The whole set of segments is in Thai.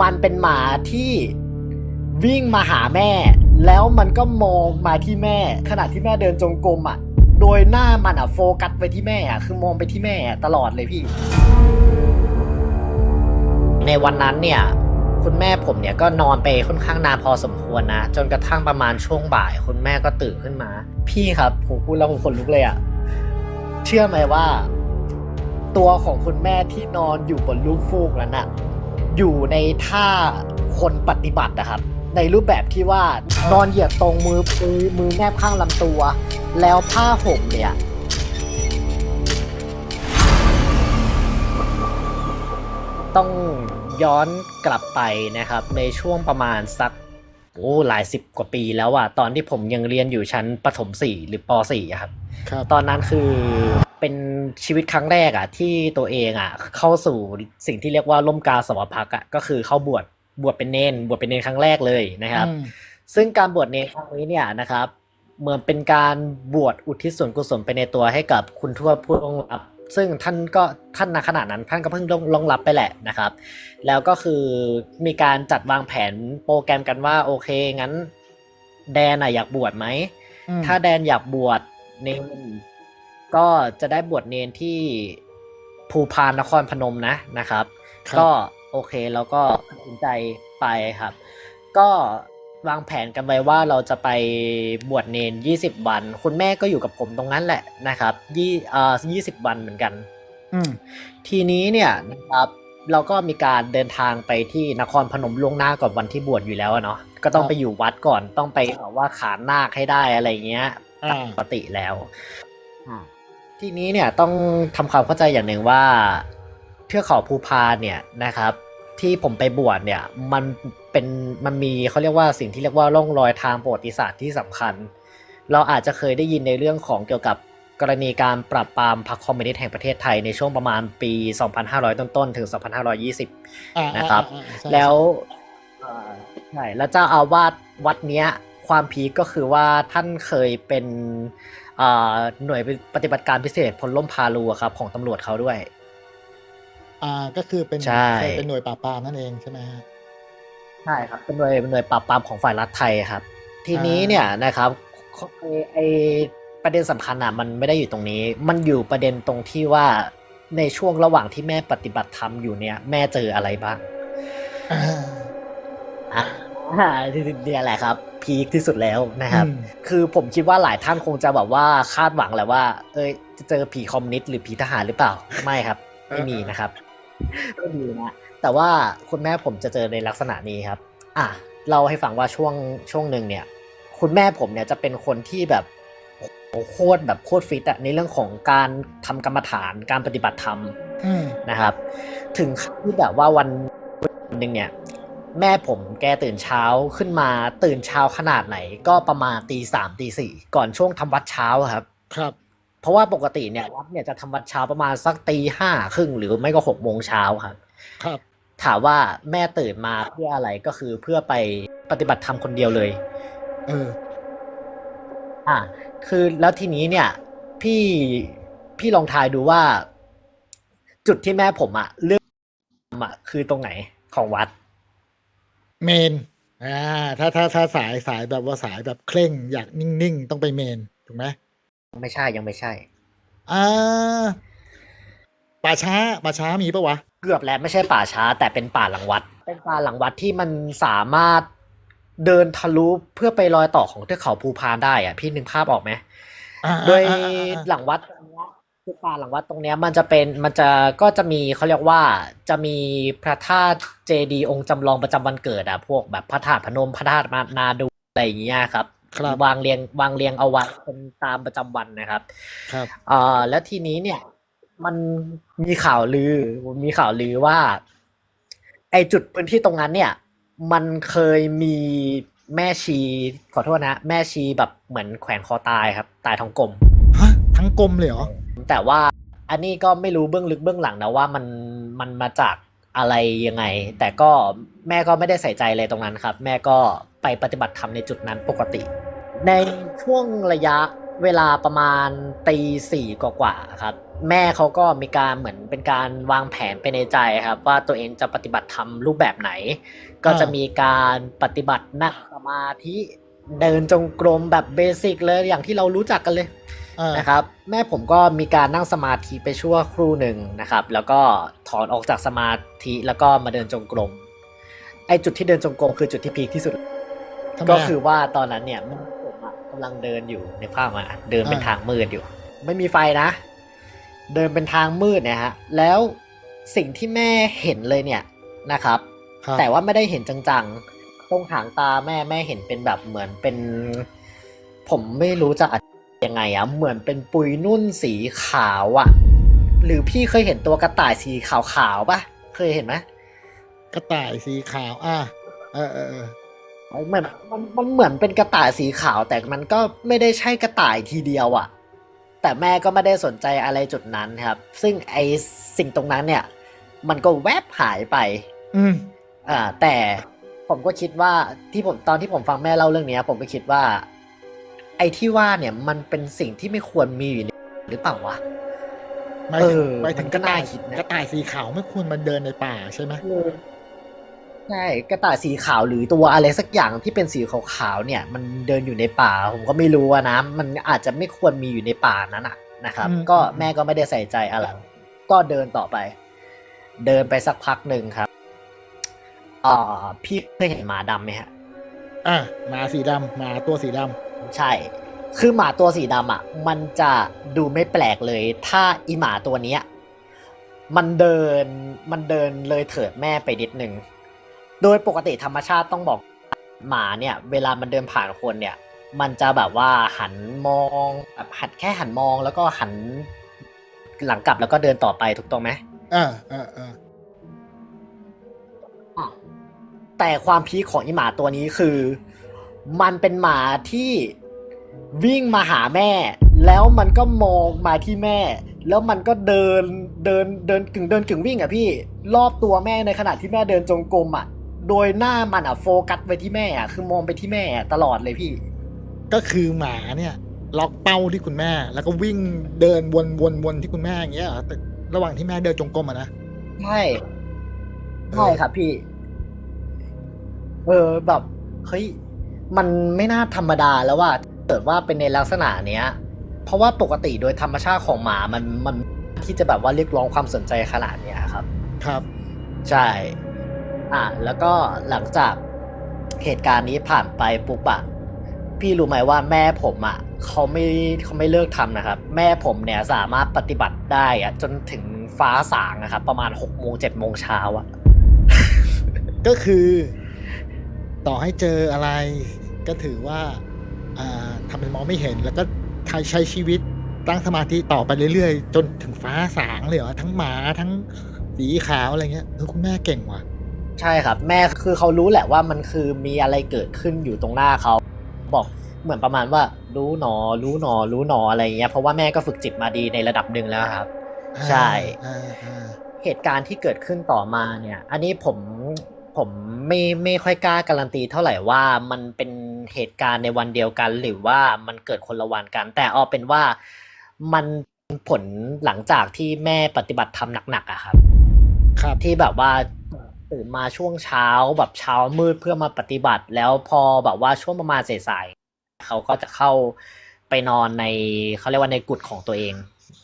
มันเป็นหมาที่วิ่งมาหาแม่ แล้วมันก็มองมาที่แม่ ขณะที่แม่เดินจงกรมอะ โดยหน้ามันอะโฟกัสไปที่แม่อะคือมองไปที่แม่อะตลอดเลยพี่ ในวันนั้นเนี่ยคุณแม่ผมเนี่ยก็นอนไปค่อนข้างนานพอสมควรนะ จนกระทั่งประมาณช่วงบ่าย คุณแม่ก็ตื่นขึ้นมา พี่ครับผมพูดแล้วผมขนลุกเลยอะเชื่อไหมว่า ตัวของคุณแม่ที่นอนอยู่บนลูกฟูกนั้นอะ อยู่ในท่าคนปฏิบัตินะครับ ในรูปแบบที่ว่านอนเหยียดตรงมือมือมือแนบข้างลำตัว แล้วผ้าห่มเนี่ยต้องย้อนกลับไปนะครับ ในช่วงประมาณสักโอ้หลายสิบกว่าปีแล้วอะตอนที่ผมยังเรียนอยู่ชั้นประถมสี่หรือปสี่อะครับครับ ตอนนั้นคือ เป็นชีวิตครั้งแรกอะที่ตัวเองอะเข้าสู่สิ่งที่เรียกว่าล่มกาสวพักอะก็คือเข้าบวชบวชเป็นเนนบวชเป็นเนนครั้งแรกเลยนะครับอืมซึ่งการบวชเนรครั้งนี้เนี่ยนะครับเหมือนเป็นการบวชอุทิศส่วนกุศลไปในตัวให้กับคุณทวดผู้ล่วงลับ ซึ่งท่านก็ท่านณขณะนั้นท่านก็เพิ่งล่วงล่วงลับไปแหละนะครับ แล้วก็คือมีการจัดวางแผนโปรแกรมกันว่าโอเคงั้น แดนอะอยากบวชไหมอืมถ้าแดนอยากบวชเนน ก็จะได้บวชเนนที่ภูพานนครพนมนะนะครับครับ ก็โอเคแล้วก็ตัดสินใจไปครับ ก็วางแผนกันไว้ว่าเราจะไปบวชเนน 20 วัน คุณแม่ก็อยู่กับผมตรงนั้นแหละนะครับยี่เอ่อ20 วันเหมือนกันอืมทีนี้เนี่ยนะครับเราก็มีการเดินทางไปที่นครพนมล่วงหน้าก่อนวันที่บวชอยู่แล้วอะเนาะก็ต้องไปอยู่วัดก่อนต้องไปแบบว่าขานนาคให้ได้อะไรเงี้ยอ่าปกติแล้วอ่า ทีนี้เนี่ยต้องทำความเข้าใจอย่างหนึ่งว่าเทือกเขาภูพานเนี่ยนะครับ ที่ผมไปบวชเนี่ยมันเป็นมันมีเขาเรียกว่าสิ่งที่เรียกว่าร่องรอยทางประวัติศาสตร์ที่สำคัญ เราอาจจะเคยได้ยินในเรื่องของเกี่ยวกับกรณีการปราบปรามพรรคคอมมิวนิสต์แห่งประเทศไทยในช่วงประมาณปี 2500 ต้นๆ ถึง 2520อ่านะครับอ่าอ่าใช่แล้วเอ่อใช่แล้วเจ้าอาวาสวัดเนี้ย ความพีคก็คือว่าท่านเคยเป็นเอ่อ หน่วยปฏิบัติการพิเศษพลล่มพาลูอะครับของตำรวจเขาด้วย อ่าก็คือเป็นใช่เคยเป็นหน่วยปราบปรามนั่นเองใช่ไหมฮะใช่ครับเป็นหน่วยเป็นหน่วยปราบปรามของฝ่ายรัฐไทยครับ ทีนี้อ่าเนี่ยนะครับไอไอประเด็นสำคัญอะมันไม่ได้อยู่ตรงนี้ มันอยู่ประเด็นตรงที่ว่าในช่วงระหว่างที่แม่ปฏิบัติธรรมอยู่เนี่ย แม่เจออะไรบ้างอ่าอะเนี่ยแหละครับพีคที่สุดแล้วนะครับอืมคือผมคิดว่าหลายท่านคงจะแบบว่าคาดหวังแหละว่า เอ้ยจะเจอผีคอมมิวนิสต์หรือผีทหารหรือเปล่าไม่ครับ ไม่มีนะครับไม่มีนะแต่ว่าคุณแม่ผมจะเจอในลักษณะนี้ครับ อะเล่าให้ฟังว่าช่วงช่วงหนึ่งเนี่ย คุณแม่ผมเนี่ยจะเป็นคนที่แบบโอ้โหโคตรแบบโคตรฟิตอะในเรื่องของการทำกรรมฐานการปฏิบัติธรรมอืมนะครับ ถึงขั้นที่แบบว่าวันหนึ่งเนี่ย แม่ผมแกตื่นเช้าขึ้นมาตื่นเช้าขนาดไหน ก็ประมาณตีสามตีสี่ก่อนช่วงทำวัดเช้าอะครับ ครับ เพราะว่าปกติเนี่ยวัดเนี่ยจะทำวัดเช้าประมาณสักตีห้าครึ่งหรือไม่ก็หกโมงเช้าครับ ครับ ถามว่าแม่ตื่นมาเพื่ออะไรก็คือเพื่อไปปฏิบัติธรรมคนเดียวเลย เออ อะคือแล้วทีนี้เนี่ย พี่พี่ลองทายดูว่า จุดที่แม่ผมอะเลือกอะคือตรงไหนของวัด เมนอ่าถ้าถ้าถ้าสายสายแบบว่าสายแบบเคร่ง อยากนิ่งๆ ต้องไปเมน ถูกไหมไม่ใช่ยังไม่ใช่อ่าป่าช้าป่าช้ามีปะวะ เกือบแล้วไม่ใช่ป่าช้า แต่เป็นป่าหลังวัด เป็นป่าหลังวัดที่มันสามารถเดินทะลุเพื่อไปรอยต่อของเทือกเขาภูพานได้อะพี่นึกภาพออกไหมอ่าโดยอ่าอ่าอ่าหลังวัดตรงเนี้ย คือป่าหลังวัดตรงเนี้ยมันจะเป็นมันจะก็จะมีเขาเรียกว่าจะมีพระธาตุเจดีย์องค์จำลองประจำวันเกิดอะพวกแบบพระธาตุพนมพระธาตุนาดูอะไรอย่างเงี้ยครับครับวางเรียงวางเรียงเอาไว้เป็นตามประจำวันนะครับครับ เอ่อแล้วทีนี้เนี่ยมันมีข่าวลือมีข่าวลือว่า ไอจุดพื้นที่ตรงนั้นเนี่ย มันเคยมีแม่ชี ขอโทษนะ แม่ชีแบบเหมือนแขวนคอตายครับ ตายท้องกลม ฮะ ทั้งกลมเลยเหรอ แต่ว่าอันนี้ก็ไม่รู้เบื้องลึกเบื้องหลังนะว่ามันมันมาจากอะไรยังไง แต่ก็แม่ก็ไม่ได้ใส่ใจเลยตรงนั้นครับ แม่ก็ไปปฏิบัติธรรมในจุดนั้นปกติ ในช่วงระยะเวลาประมาณตีสี่กว่าๆครับ แม่เขาก็มีการเหมือนเป็นการวางแผนไปในใจครับ ว่าตัวเองจะปฏิบัติธรรมรูปแบบไหน ก็จะมีการปฏิบัตินั่งสมาธิเดินจงกรมแบบเบสิกเลยอย่างที่เรารู้จักกันเลย นะครับแม่ผมก็มีการนั่งสมาธิไปชั่วครู่หนึ่งนะครับ แล้วก็ถอนออกจากสมาธิแล้วก็มาเดินจงกรมไอจุดที่เดินจงกรมคือจุดที่พีคที่สุดทำไมก็อะคือว่าตอนนั้นเนี่ยมันผมอะกำลังเดินอยู่ในภาพมาเดินเป็นอ่าทางมืดอยู่ ไม่มีไฟนะ เดินเป็นทางมืดเนี่ยฮะแล้วสิ่งที่แม่เห็นเลยเนี่ยนะครับครับ แต่ว่าไม่ได้เห็นจังๆตรงหางตาแม่แม่เห็นเป็นแบบเหมือนเป็น ผมไม่รู้จะอธิบา ยยังไงอะเหมือนเป็นปุยนุ่นสีขาวอะหรือพี่เคยเห็นตัวกระต่ายสีขาวๆปะเคยเห็นไหมกระต่ายสีขาว อ่าเออเออเออเหมือนมันมันเหมือนเป็นกระต่ายสีขาว แต่มันก็ไม่ได้ใช่กระต่ายทีเดียวอะแต่แม่ก็ไม่ได้สนใจอะไรจุดนั้นครับ ซึ่งไอสิ่งตรงนั้นเนี่ย มันก็แวบหายไป อืมอ่า แต่ผมก็คิดว่าที่ผมตอนที่ผมฟังแม่เล่าเรื่องเนี้ยผมก็คิดว่า ไอ้ที่ว่าเนี่ยมันเป็นสิ่งที่ไม่ควรมีอยู่ในหรือเปล่าวะหมายถึงเออหมายถึงมันกก็ระต่ายน่าคิดนะกระต่ายสีขาวไม่ควรมาเดินในป่าใช่ไหมใช่กระต่ายสีขาวหรือตัวอะไรสักอย่างที่เป็นสีขาวๆเนี่ย มันเดินอยู่ในป่า ผมก็ไม่รู้อะนะ มันอาจจะไม่ควรมีอยู่ในป่านั้นอะนะครับ ก็แม่ก็ไม่ได้ใส่ใจอะไรก็เดินต่อไป เดินไปสักพักหนึ่งครับอ่าพี่เคยเห็นหมาดำไหมฮะอะหมาสีดำหมาตัวสีดำ ใช่ คือหมาตัวสีดำอะ มันจะดูไม่แปลกเลย ถ้าอีหมาตัวเนี้ยมันเดินมันเดินเลยเถิดแม่ไปนิดนึง โดยปกติธรรมชาติต้องบอกหมาเนี่ย เวลามันเดินผ่านคนเนี่ย มันจะแบบว่าหันมองแบบหันแค่หันมองแล้วก็หันหลังกลับแล้วก็เดินต่อไปถูกต้องไหมอ่าอ่าอ่าอะแต่ความพีคของอีหมาตัวนี้คือ มันเป็นหมาที่วิ่งมาหาแม่ แล้วมันก็มองมาที่แม่ แล้วมันก็เดินเดินเดินกึ่งเดินกึ่งวิ่งอะพี่ รอบตัวแม่ในขณะที่แม่เดินจงกรมอะ โดยหน้ามันอะโฟกัสไปที่แม่อะคือมองไปที่แม่อะตลอดเลยพี่ ก็คือหมาเนี่ยล็อกเป้าที่คุณแม่ แล้วก็วิ่งเดินวนวนวนที่คุณแม่อย่างเงี้ยเหรอแต่ระหว่างที่แม่เดินจงกรมอะนะใช่ใช่ครับพี่ เออแบบเฮ้ย มันไม่น่าธรรมดาแล้วว่าเกิดว่าเป็นในลักษณะเนี้ย เพราะว่าปกติโดยธรรมชาติของหมามันมันที่จะแบบว่าเรียกร้องความสนใจขนาดเนี้ยครับ ครับ ใช่ อะแล้วก็หลังจากเหตุการณ์นี้ผ่านไปปุ๊บอะพี่รู้ไหมว่าแม่ผมอะเขาไม่เขาไม่เลิกทำนะครับ แม่ผมเนี่ยสามารถปฏิบัติได้อะจนถึงฟ้าสางนะครับ ประมาณหกโมงเจ็ดโมงเช้าอะก็คือ ต่อให้เจออะไร ก็ถือว่าอ่าทำเป็นมองไม่เห็น แล้วก็ใช้ใช้ชีวิตตั้งสมาธิต่อไปเรื่อยๆ จนถึงฟ้าสางเลยเหรอทั้งหมาทั้งสีขาวอะไรเงี้ยเออคุณแม่เก่งว่ะ ใช่ครับ แม่คือเขารู้แหละว่ามันคือมีอะไรเกิดขึ้นอยู่ตรงหน้าเขาบอกเหมือนประมาณว่ารู้หนอ รู้หนอ รู้หนออะไรอย่างเงี้ยเพราะว่าแม่ก็ฝึกจิตมาดีในระดับหนึ่งแล้วครับ ใช่อ่าอ่าเหตุการณ์ที่เกิดขึ้นต่อมาเนี่ย อันนี้ผม ผมไม่ไม่ค่อยกล้าการันตีเท่าไหร่ว่ามันเป็นเหตุการณ์ในวันเดียวกัน หรือว่ามันเกิดคนละวันกัน แต่เอาเป็นว่ามันผลหลังจากที่แม่ปฏิบัติธรรมหนักๆอะครับ ครับที่แบบว่าตื่นมาช่วงเช้าแบบเช้ามืดเพื่อมาปฏิบัติ แล้วพอแบบว่าช่วงประมาณสายๆเขาก็จะเข้าไปนอนในเขาเรียกว่าในกุฏของตัวเอง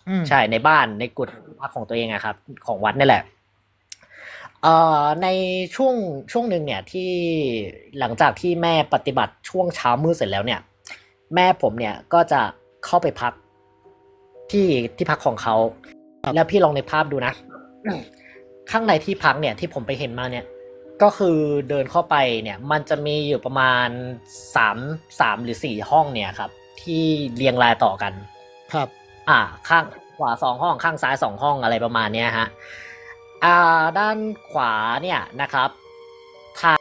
อืมใช่ในบ้านในกุฏพักของตัวเองอะครับ ของวัดนี่แหละ เอ่อในช่วงช่วงหนึ่งเนี่ยที่หลังจากที่แม่ปฏิบัติช่วงเช้ามืดเสร็จแล้วเนี่ย แม่ผมเนี่ยก็จะเข้าไปพักที่ที่พักของเขาแล้วพี่ลองในภาพดูนะ ข้างในที่พักเนี่ยที่ผมไปเห็นมาเนี่ย ก็คือเดินเข้าไปเนี่ย มันจะมีอยู่ประมาณสามสามหรือสี่ห้องเนี่ยครับ ที่เรียงรายต่อกัน ครับ อ่า ข้างขวาสองห้องข้างซ้ายสองห้องอะไรประมาณเนี้ยฮะ อ่าด้านขวาเนี่ยนะครับ ทาง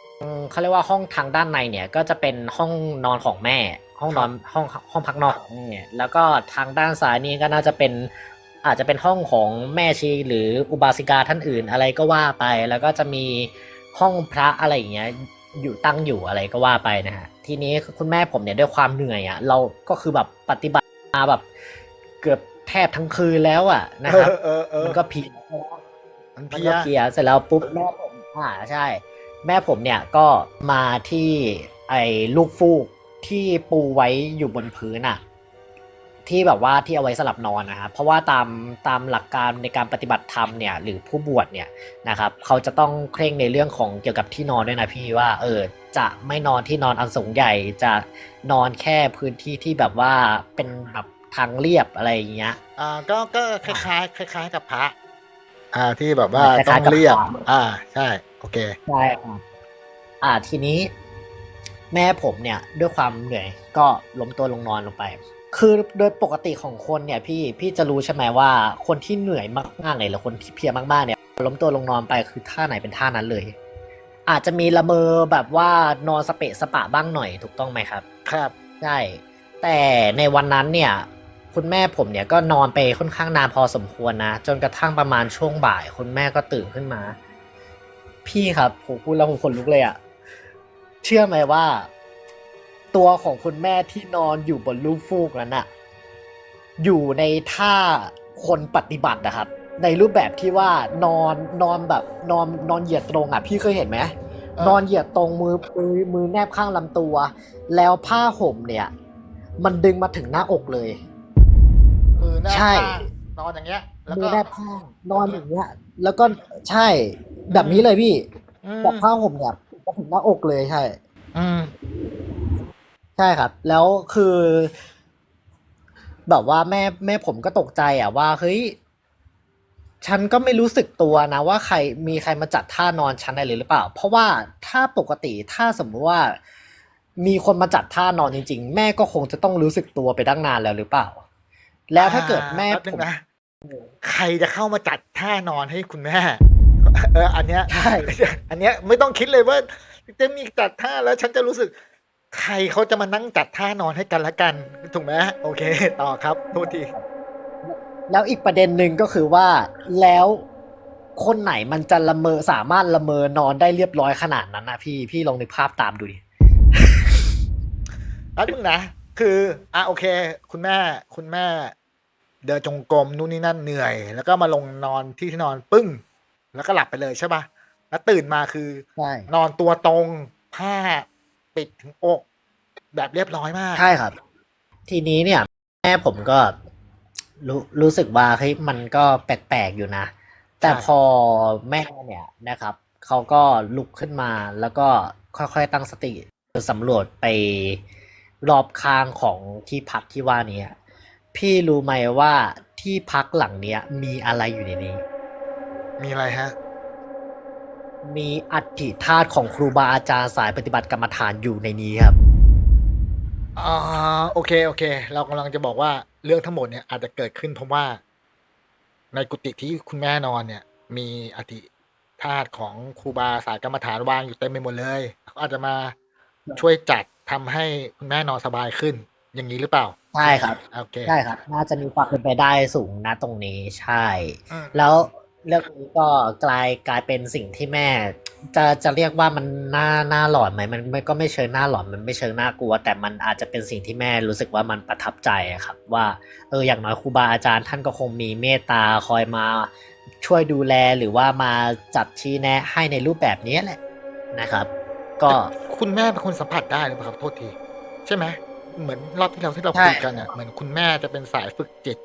เขาเรียกว่าห้องทางด้านในเนี่ยก็จะเป็นห้องนอนของแม่ ห้องนอนห้องห้องพักนอนของแม่แล้วก็ทางด้านซ้ายนี่ก็น่าจะเป็นอาจจะเป็นห้องของแม่ชีหรืออุบาสิกาท่านอื่นอะไรก็ว่าไป แล้วก็จะมีห้องพระอะไรอย่างเงี้ยอยู่ตั้งอยู่อะไรก็ว่าไปนะฮะทีนี้คุณแม่ผมเนี่ยด้วยความเหนื่อยอะ่ะเราก็คือแบบปฏิบัติมาแบบเกือบแททบทั้งคืนแล้วอะนะครับเออเออ มันก็เพลียมันมันเพี้ก็ยเพลียเสร็จแล้วปุ๊บแม่ผมอ่าใช่ แม่ผมเนี่ยก็มาที่ไอ้ลูกฟูกที่ปูไว้อยู่บนพื้นอะที่แบบว่าที่เอาไว้สลับนอนนะครับเพราะว่าตามตามหลักการในการปฏิบัติธรรมเนี่ยหรือผู้บวชเนี่ยนะครับเขาจะต้องเคร่งในเรื่องของเกี่ยวกับที่นอนด้วยนะพี่ว่าเออจะไม่นอนที่นอนอันสูงใหญ่จะนอนแค่พื้นที่ที่แบบว่าเป็นแบบทางเรียบอะไรอย่างเงี้ย อ่าก็ก็คล้ายๆคล้าย ๆ กับพระ อ่าที่แบบว่าคต้ล้าอยงๆกับเรียบพระอ่า ใช่ โอเคใช่ครับอ่าทีนี้ แม่ผมเนี่ย ด้วยความเหนื่อย ก็ล้มตัวลงนอนลงไป คือโดยปกติของคนเนี่ย พี่พี่จะรู้ใช่ไหมว่า คนที่เหนื่อยมากๆเลยหรือคนที่เพลียมากๆเนี่ยล้มตัวลงนอนไปคือท่าไหนเป็นท่านั้นเลย อาจจะมีละเมอแบบว่านอนสเปะสปะบ้างหน่อยถูกต้องไหมครับ ครับใช่แต่ในวันนั้นเนี่ย คุณแม่ผมเนี่ยก็นอนไปค่อนข้างนานพอสมควรนะ จนกระทั่งประมาณช่วงบ่าย คุณแม่ก็ตื่นขึ้นมา พี่ครับผมพูดแล้วผมขนลุกเลยอะเชื่อไหมว่า ตัวของคุณแม่ที่นอนอยู่บนลูกฟูกนั้นอะอยู่ในท่าคนปฏิบัตินะครับ ในรูปแบบที่ว่านอนนอนแบบนอนนอนเหยียดตรงอะพี่เคยเห็นไหมเออนอนเหยียดตรงมือมือมือแนบข้างลำตัว แล้วผ้าห่มเนี่ย มันดึงมาถึงหน้าอกเลย มือแนบใช่ข้างนอนอย่างเงี้ย แล้วมืก็อแนบข้างนอนอย่างเงี้ย แล้วก็ใช่ แบบนี้เลยพี่อืมแบบผ้าห่มเนี่ยมาถึงหน้าอกเลยใช่ อืม ใช่ครับ แล้วคือ แบบว่าแม่แม่ผมก็ตกใจอะว่าเฮ้ยฉันก็ไม่รู้สึกตัวนะ ว่าใครมีใครมาจัดท่านอนฉันได้เลยหรือเปล่า เพราะว่าถ้าปกติถ้าสมมติว่า มีคนมาจัดท่านอนจริง ๆ แม่ก็คงจะต้องรู้สึกตัวไปตั้งนานแล้วหรือเปล่า แล้วถ้าเกิดแม่อ่าป๊บนึผมงนะใครจะเข้ามาจัดท่านอนให้คุณแม่ เออ อันเนี้ยใช่อันเนี้ยไม่ต้องคิดเลยว่า จะมีจัดท่าแล้วฉันจะรู้สึก ใครเขาจะมานั่งจัดท่านอนให้กันละกันถูกไหมโอเค ต่อครับโทษทีแล้วอีกประเด็นหนึ่งก็คือว่าแล้วคนไหนมันจะละเมอสามารถละเมอนอนได้เรียบร้อยขนาดนั้นนะพี่พี่ลองนึกภาพตามดูดิแป๊บนึงนะคือ อะโอเค คุณแม่คุณแม่ เดินจงกรมนู่นนี่นั่นเหนื่อย แล้วก็มาลงนอนที่ที่นอนปึ้ง แล้วก็หลับไปเลยใช่ปะแล้วตื่นมาคือใช่นอนตัวตรงผ้าปิดถึงอก แบบเรียบร้อยมาก ใช่ครับ ทีนี้เนี่ย แม่ผมก็รู้รู้สึกว่าเฮ้ยมันก็แปลกๆอยู่นะ แต่ใช่พอแม่เนี่ยนะครับเขาก็ลุกขึ้นมาแล้วก็ค่อยๆตั้งสติสำรวจไปรอบข้างของที่พักที่ว่านี้ พี่รู้ไหมว่าที่พักหลังเนี้ย มีอะไรอยู่ในนี้ มีอะไรฮะ มีอัฐิธาตุของครูบาอาจารย์สายปฏิบัติกรรมฐานอยู่ในนี้ครับ อ่าโอเคโอเค เรากำลังจะบอกว่าเรื่องทั้งหมดเนี่ยอาจจะเกิดขึ้นเพราะว่า ในกุฏิที่คุณแม่นอนเนี่ย มีอธิธาตุของครูบาสายกรรมฐานวางอยู่เต็มไปหมดเลยเขาอาจจะมาช่วยจัดทำให้คุณแม่นอนสบายขึ้น อย่างนี้หรือเปล่า ใช่ครับโอเคใช่ครับ น่าจะมีความเป็นไปได้สูงนะตรงนี้ใช่อืมแล้วเรื่องนี้ก็กลายกลายเป็นสิ่งที่แม่ จะจะเรียกว่ามันน่าน่าหลอนไหมมันไม่ก็ไม่เชิงน่าหลอนมันไม่เชิงน่ากลัว แต่มันอาจจะเป็นสิ่งที่แม่รู้สึกว่ามันประทับใจอะครับ ว่าเอออย่างน้อยครูบาอาจารย์ท่านก็คงมีเมตตาคอยมาช่วยดูแลหรือว่ามาจัดชี้แนะให้ในรูปแบบนี้แหละนะครับ ก็คุณแม่เป็นคนสัมผัสได้หรือเปล่าครับโทษที ใช่ไหม เหมือนรอบที่เราที่เราใช่คุยกันอะเหมือนคุณแม่จะเป็นสายฝึกจิต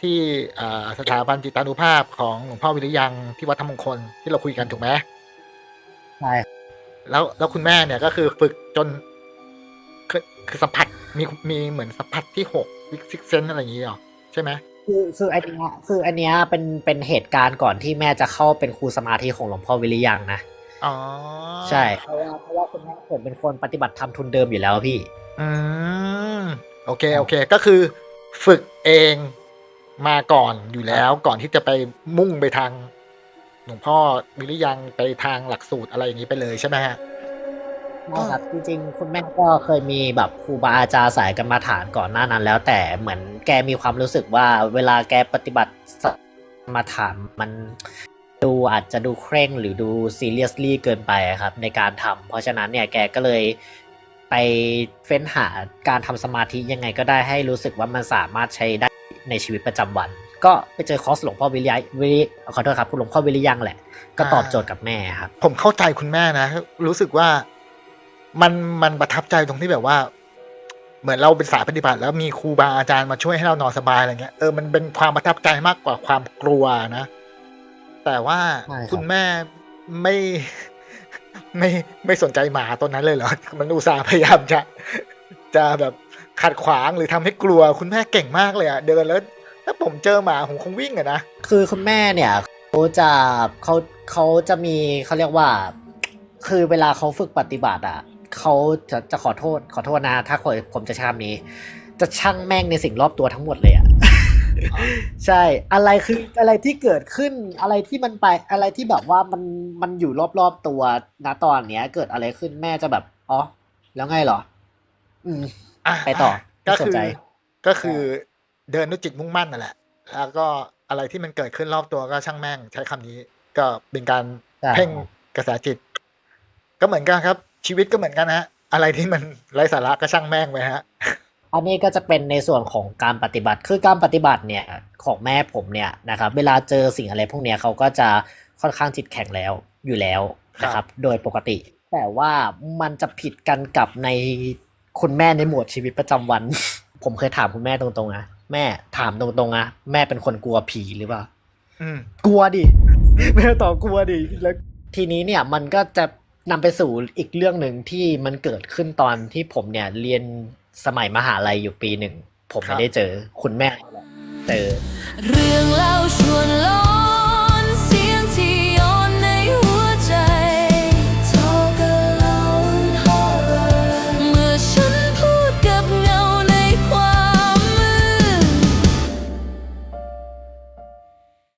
ที่อ่าสถาบันจิตานุภาพของหลวงพ่อวิริยังที่วัดธรรมมงคลที่เราคุยกันถูกไหมใช่แล้วแล้วคุณแม่เนี่ยก็คือฝึกจนคือคือสัมผัสมีมีเหมือนสัมผัสที่หกวิกซิกเซนอะไรอย่างงี้เหรอใช่ไหมคือคืออันเนี้ยคืออันเนี้ยเป็นเป็นเหตุการณ์ก่อนที่แม่จะเข้าเป็นครูสมาธิของหลวงพ่อวิริยังนะ อ๋อใช่เพราะว่าเพราะว่าคุณแม่ผมเป็นคนปฏิบัติธรรมทุนเดิมอยู่แล้วพี่ อืมโอเคโอเค ก็คือ ฝึกเองมาก่อนอยู่แล้ว ก่อนที่จะไปมุ่งไปทางหลวงพ่อวิริยังไปทางหลักสูตรอะไรอย่างนี้ไปเลยใช่ไหมฮะใช่ครับจริงๆ คุณแม่ก็เคยมีแบบครูบาอาจารย์สายกรรมฐานก่อนหน้านั้น แล้วแต่เหมือนแกมีความรู้สึกว่า เวลาแกปฏิบัติกรรมฐานมัน ดูอาจจะดูเคร่งหรือดูซีเรียสลี่เกินไปครับในการทำเพราะฉะนั้นเนี่ยแกก็เลยไปเฟ้นหาการทำสมาธิยังไงก็ได้ให้รู้สึกว่ามันสามารถใช้ได้ในชีวิตประจำวัน ก็ไปเจอคอร์สหลวงพ่อวิริยะวิริขอโทษครับคุณหลวงพ่อวิริยังแหละ ก็ตอบโจทย์กับแม่ครับ ผมเข้าใจคุณแม่นะ รู้สึกว่ามันมันประทับใจตรงที่แบบว่า เหมือนเราเป็นสายปฏิบัติ แล้วมีครูบาอาจารย์มาช่วยให้เรานอนสบายอะไรเงี้ยเออมันเป็นความประทับใจมากกว่าความกลัวนะ แต่ว่าใช่ครับคุณแม่ไม่ไม่ไม่สนใจหมาตัวนั้นเลยเหรอ มันอุตส่าห์พยายามจะ จะแบบขัดขวางหรือทำให้กลัวคุณแม่เก่งมากเลยอะเดินแล้ว ถ้าผมเจอหมาผมคงวิ่งอะนะ คือคุณแม่เนี่ยเขาจะเขาเขาจะมีเขาเรียกว่า คือเวลาเขาฝึกปฏิบัติอะเขาจะจะขอโทษขอโทษนะ ถ้าผมผมจะใช้คำนี้ จะช่างแม่งในสิ่งรอบตัวทั้งหมดเลยอะ ใช่อะไรคืออะไรที่เกิดขึ้นอะไรที่มันไปอะไรที่แบบว่ามันมันอยู่รอบๆตัวนะตอนเนี้ย เกิดอะไรขึ้นแม่จะแบบอ๋อแล้วไงเหรอ อืมอะไปต่ออะก็ไม่สคืนอใจก็คือเดินด้วยจิตมุ่งมั่นนั่นแหละ แล้วก็อะไรที่มันเกิดขึ้นรอบตัวก็ช่างแม่งใช้คำนี้ ก็เป็นการใช่เพ่งกระแสจิต ก็เหมือนกันครับ ชีวิตก็เหมือนกันฮะอะไรที่มันไร้สาระก็ช่างแม่งไปฮะ อันนี้ก็จะเป็นในส่วนของการปฏิบัติ คือการปฏิบัติเนี่ยของแม่ผมเนี่ยนะครับ เวลาเจอสิ่งอะไรพวกเนี้ยเขาก็จะค่อนข้างจิตแข็งแล้วอยู่แล้วนะครับ โดยปกติ แต่ว่ามันจะผิดกันกับในคุณแม่ในหมวดชีวิตประจำวัน ผมเคยถามคุณแม่ตรงๆนะแม่ถามตรงๆนะแม่เป็นคนกลัวผีหรือเปล่าอืมกลัวดิแม่ตอบกลัวดิแล้วทีนี้เนี่ยมันก็จะนำไปสู่อีกเรื่องหนึ่งที่มันเกิดขึ้นตอนที่ผมเนี่ยเรียน สมัยมหาลัยอยู่ปีหนึ่ง ผมไม่ได้เจอ คุณแม่เจอ เรื่องเล่าชวนลอ